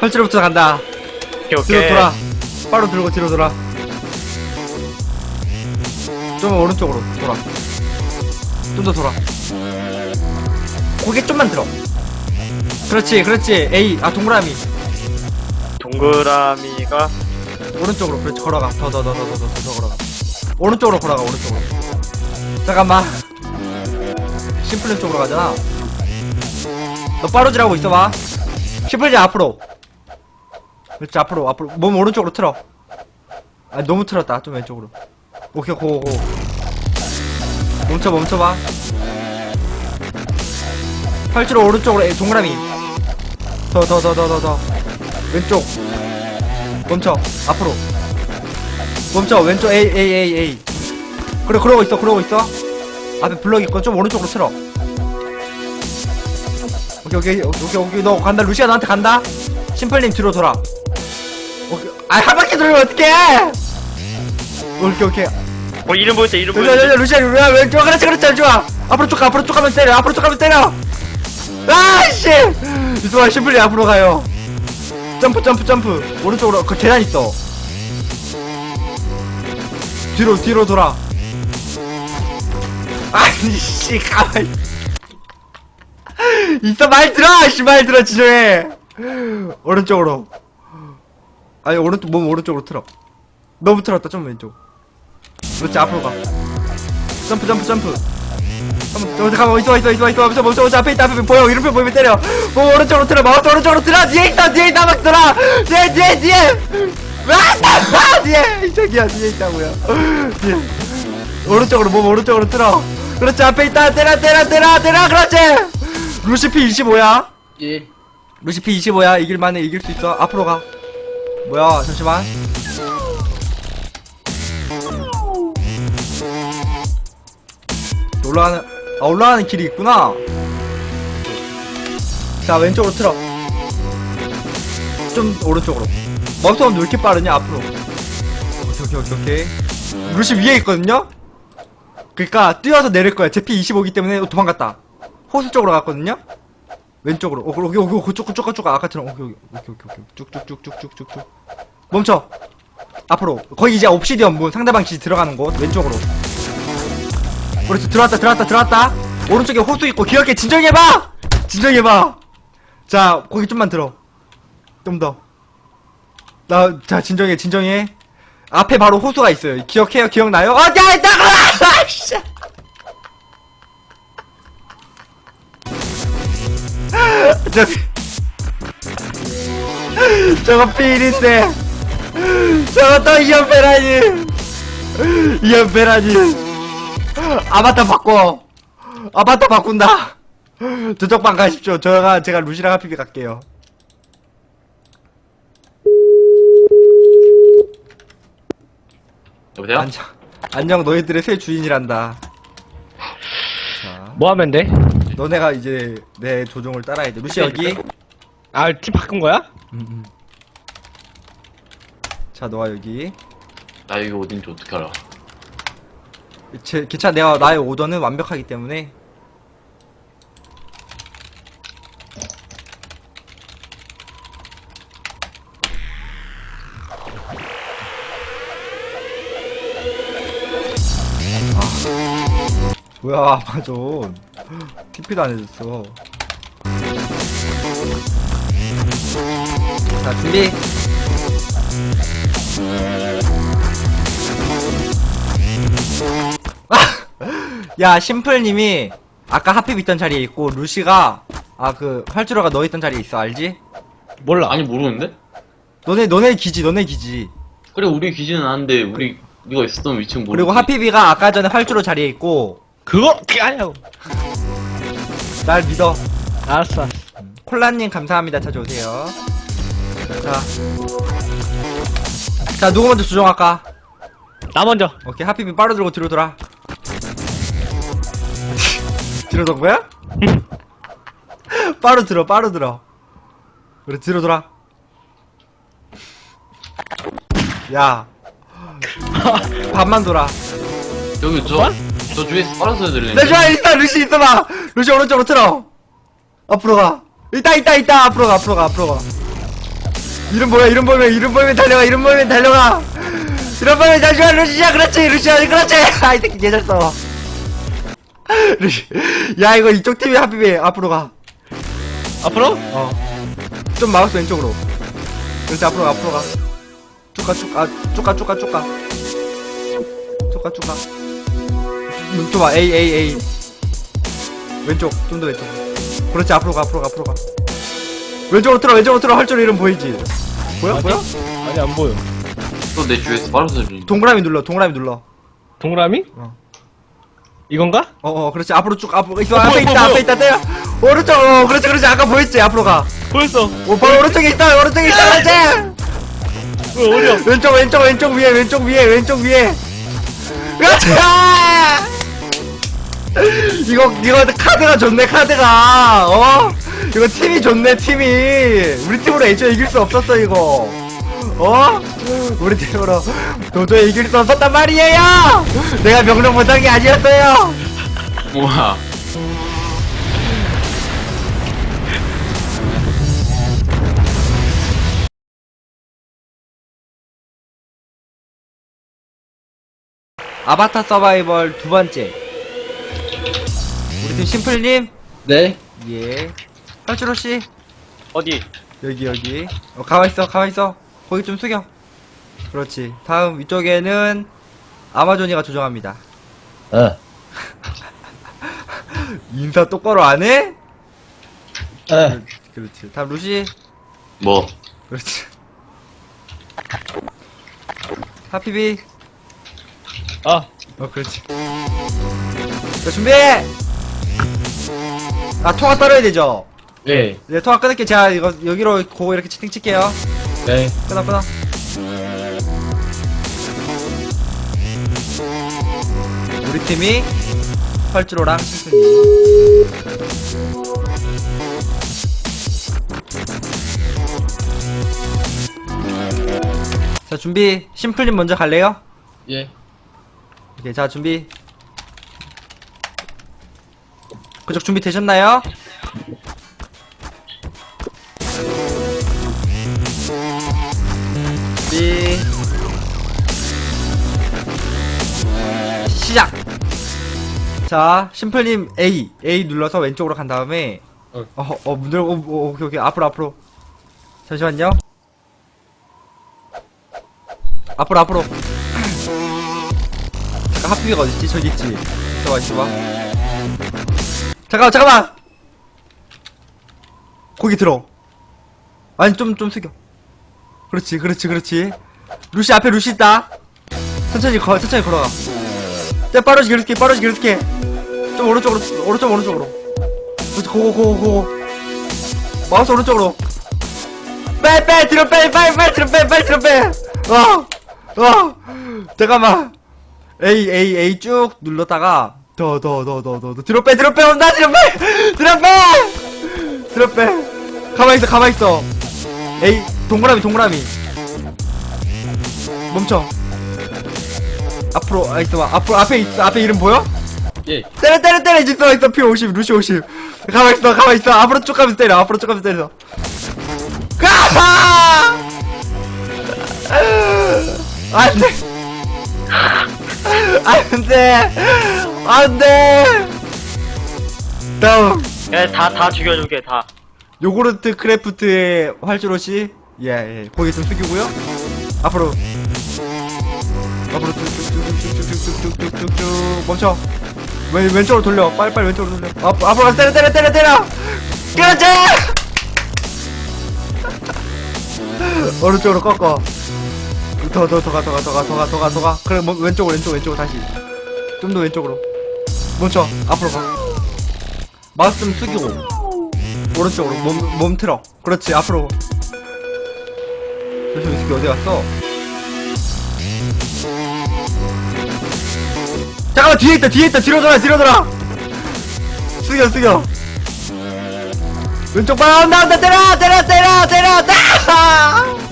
활주로부터 간다. 오케이 뒤로 오케이 돌아. 바로 들고 뒤로 돌아. 좀 오른쪽으로 돌아. 좀 더 돌아. 고개 좀만 들어. 그렇지, 그렇지. A, 아 동그라미. 동그라미가 오른쪽으로, 그렇지. 걸어가. 더, 더, 더, 더, 더, 더, 더, 더 걸어가. 오른쪽으로 걸어가, 오른쪽으로. 잠깐만. 심플랜 쪽으로 가잖아. 너 빠르지라고 있어봐. 심플랜 앞으로. 그렇지, 앞으로, 앞으로. 몸 오른쪽으로 틀어. 아, 너무 틀었다. 좀 왼쪽으로. 오케이, 고, 고. 멈춰, 멈춰봐. 팔찌로 오른쪽으로, 에, 동그라미. 더, 더, 더, 더, 더, 더. 왼쪽. 멈춰. 앞으로. 멈춰. 왼쪽, A, A, A, A. 그래, 그러고 있어, 그러고 있어. 앞에 블럭 있고, 좀 오른쪽으로 틀어. 오케이, 오케이, 오케이, 오케이. 너 간다. 루시아 너한테 간다. 심플님 뒤로 돌아. 아, 한 바퀴 돌면 어떡해! 오케이, 오케이. 어 이름 때 이름 보일 루시아, 때 루시아, 루시아, 왼쪽, 그렇지, 그렇지, 좋아. 앞으로 쭉 가, 앞으로 쭉 가면 때려, 앞으로 쭉 가면 때려. 아씨! 이수아, 심플리 앞으로 가요. 점프, 점프, 점프. 오른쪽으로, 그 계단 있어. 뒤로, 뒤로 돌아. 아니, 씨, 가만히. 있어, 말 들어! 씨, 말 들어, 지정해. 오른쪽으로. 아니, 오른쪽, 몸 오른쪽으로 틀어. 너무 틀었다, 좀 왼쪽. 그렇지 앞으로 가. 점프 점프 점프. 잠깐만 저 잠깐만 있어 있어 있어 있어 멈춰 멈춰 멈춰 앞에 있다 앞에 보여 이름표 보이면 때려. 뭐 오른쪽으로 틀어 마우스 오른쪽으로 틀어. 뒤에 있어 뒤에 있다. 막 들어 뒤에 뒤에 뒤에. 아 뒤에. 이 저기야 뒤에 있다고요. 뒤에. 오른쪽으로 몸 오른쪽으로 틀어. 그렇지 앞에 있다. 때려 때려 때려 때려. 그렇지. 루시피 25야. 예. 루시피 25야. 이길만해 이길 수 있어. 앞으로 가 뭐야 잠시만. 올라가는 아 올라가는 길이 있구나. 자 왼쪽으로 틀어. 좀 오른쪽으로. 멈춰면 왜 이렇게 빠르냐 앞으로. 오케이 오케이 오케이 오케이. 루시 위에 있거든요? 그니까 뛰어서 내릴 거야 제피 25기 때문에 도망갔다. 호수 쪽으로 갔거든요 왼쪽으로. 오 오케이 오케이 오케이 쭉쭉쭉 아까처럼 오케이 오케이 오케이 오케이 쭉쭉쭉쭉쭉쭉쭉. 멈춰. 앞으로. 거기 이제 옵시디언 문 상대방 기지 들어가는 곳 왼쪽으로. 그렇지. 들어왔다 들어왔다 들어왔다. 오른쪽에 호수 있고 귀엽게 진정해봐! 진정해봐! 자 거기 좀만 들어. 좀 더. 나 자 진정해 진정해. 앞에 바로 호수가 있어요. 기억해요? 기억나요? 어, 야, 있다! 아, 씨. 저, 저거 필인데. 저거 또 이연배라니. 이연배라니. 아바타 바꿔. 아바타 바꾼다. 저쪽 방 가십시오. 저가, 제가 루시랑 하피비 갈게요. 여보세요? 안녕, 안녕, 너희들의 새 주인이란다. 자, 뭐 하면 돼? 너네가 이제 내 조종을 따라야 돼. 루시 여기. 아 팀 바꾼 거야? 음, 음. 자, 너와 여기. 나 여기 어딘지 어떻게 알아? 제, 괜찮아. 내가 나의 오더는 완벽하기 때문에. 아. 뭐야, 아마존. TP도 안 해줬어. 자, 준비. 야 심플님이 아까 하핍 있던 자리에 있고 루시가 아 그 활주로가 너 있던 자리에 있어 알지? 몰라 아니 모르는데? 너네 너네 기지 너네 기지 그래 우리 기지는 아는데 우리 네가 있었던 위치는 모르지 그리고 하피비가 아까 전에 활주로 자리에 있고 그거 그게 아니야 날 믿어. 알았어 콜라님 감사합니다. 찾아오세요. 자. 자 누구 먼저 조정할까? 나 먼저. 오케이 하피비 빠르 들고 뒤로 돌아. 뒤로 돈 거야? 빠르 들어 빠르 들어. 그래 뒤로 돌아. 야. 반만 돌아. 여기 뭐야? 저, 저 주위에서 빠른 소리 내 들리는데 좋아 일단 루시 있어봐. 루시 오른쪽으로 틀어. 앞으로 가. 있다 있다 있다. 앞으로 가 앞으로 가 앞으로 가. 이름 뭐야 이름 보면 이름 보면 달려가 이름 보면 달려가. 이름 보면 달려가 루시야 그렇지 루시야 그렇지. 아이 새끼 개잘 싸워 루시 야 이거 이쪽 팀이 하필이 앞으로 가. 앞으로? 어좀 마우스 왼쪽으로. 그렇지 앞으로 가 앞으로 가. 쭉가 쭉가 쭉가 쭉가 쭉가. 쭉가 쭉가 음, 좀와 A A A 왼쪽. 좀 더 왼쪽. 그렇지 앞으로 가 앞으로 가 앞으로 가. 왼쪽으로 틀어 왼쪽으로 틀어. 할줄 이름 보이지? 보여? 아니? 보여? 아니 안 보여. 또 내 주위에서 빠른 소리. 동그라미 눌러 동그라미 눌러. 동그라미? 어. 이건가? 어어 그렇지. 앞으로 쭉 앞으로. 있어 어, 앞에 있다 보여, 앞에 있다. 때려 오른쪽 어 그렇지 그렇지. 아까 보였지? 앞으로 가. 보였어. 오, 바로 오른쪽에 있다 오른쪽에 있다. 그렇지 왜 어려? 왼쪽 왼쪽 왼쪽 위에 왼쪽 위에 왼쪽 위에. 그렇지 이거 이거 카드가 좋네 카드가. 어? 이거 팀이 좋네 팀이. 우리 팀으로 애초에 이길 수 없었어 이거. 어? 우리 팀으로 도저히 이길 수 없었단 말이에요! 내가 명령 못한 게 아니었어요! 우와. 아바타 서바이벌 두 번째 우리 팀 심플님? 네. 예. 할주로 씨? 어디? 여기 여기. 어, 가만 있어 가만 있어. 거기 좀 숙여. 그렇지. 다음 위쪽에는 아마존이가 조정합니다. 어. 인사 똑바로 안 해? 에. 그렇지 다음 루시? 뭐. 그렇지. 하피비? 아어 그렇지. 자 준비 아 통화 떨어야 되죠 네. 네 통화 끊을게 제가 이거 여기로 고고 이렇게 채팅 칠게요 네. 끊어 끊어 우리 팀이 펄주로랑 심플님 자 준비 심플님 먼저 갈래요? 예. 오케이 자 준비 그쪽 준비 되셨나요? 준비. 시작. 자 심플님 A A 눌러서 왼쪽으로 간 다음에 어. 어어 문 열고 어, 오케이 오케이. 앞으로 앞으로. 잠시만요. 앞으로 앞으로. 잠깐 하피비가 어딨지? 저기 있지. 저거 있어봐 잠깐만 잠깐만! 거기 들어. 아니 좀좀 숙여. 그렇지 그렇지 그렇지. 루시 앞에 루시 있다. 천천히 거 천천히 걸어가. 야 빠르게 이렇게 빠르게 이렇게. 좀 오른쪽으로 오른쪽 오른쪽으로. 고고 고고 고고. 마우스 오른쪽으로. 빼빼 뒤로 빼빼빼 뒤로 빼빼 뒤로 빼어어. 잠깐만. A A A 쭉 눌렀다가 더 더 더 더더 뒤로 빼 뒤로 빼 온다 뒤로 빼! 뒤로 빼! 뒤로 빼! 가만 있어 가만 있어. A 동그라미 동그라미. 멈춰. 앞으로 아 있어봐. 앞으로 앞에 있어 앞에 이름 보여? 예. 때려 때려 때려! 있어 있어 피 50, 루시 50 가만 있어 가만 있어. 앞으로 쭉 가면서 때려 앞으로 쭉 가면서 때려. 가! 안돼. 안돼 안돼 다음 야, 다, 다 죽여줄게, 다. 요구르트 크래프트의 활주로시 예, 예 고개 좀 숙이고요 앞으로 앞으로 쭉쭉쭉쭉쭉쭉쭉쭉쭉 멈춰 왼, 왼쪽으로 돌려 빨리빨리 왼쪽으로 돌려 앞, 앞으로 가서 때려 때려 때려 때려 그렇지 오른쪽으로 꺾어 더 더 더 가 더 가 더 가 더 가 더 가 더가 그래 뭐, 왼쪽으로 왼쪽 왼쪽으로 다시 좀 더 왼쪽으로 멈춰 앞으로 가 마우스 좀 숙이고. 오른쪽으로 몸, 몸 틀어. 그렇지 앞으로. 저이 새끼 어디 갔어? 잠깐만 뒤에 있다 뒤에 있다. 뒤로 돌아 뒤로 돌아. 숙여 숙여. 왼쪽 봐. 온다 온다. 때려 때려 때려 때려. 때려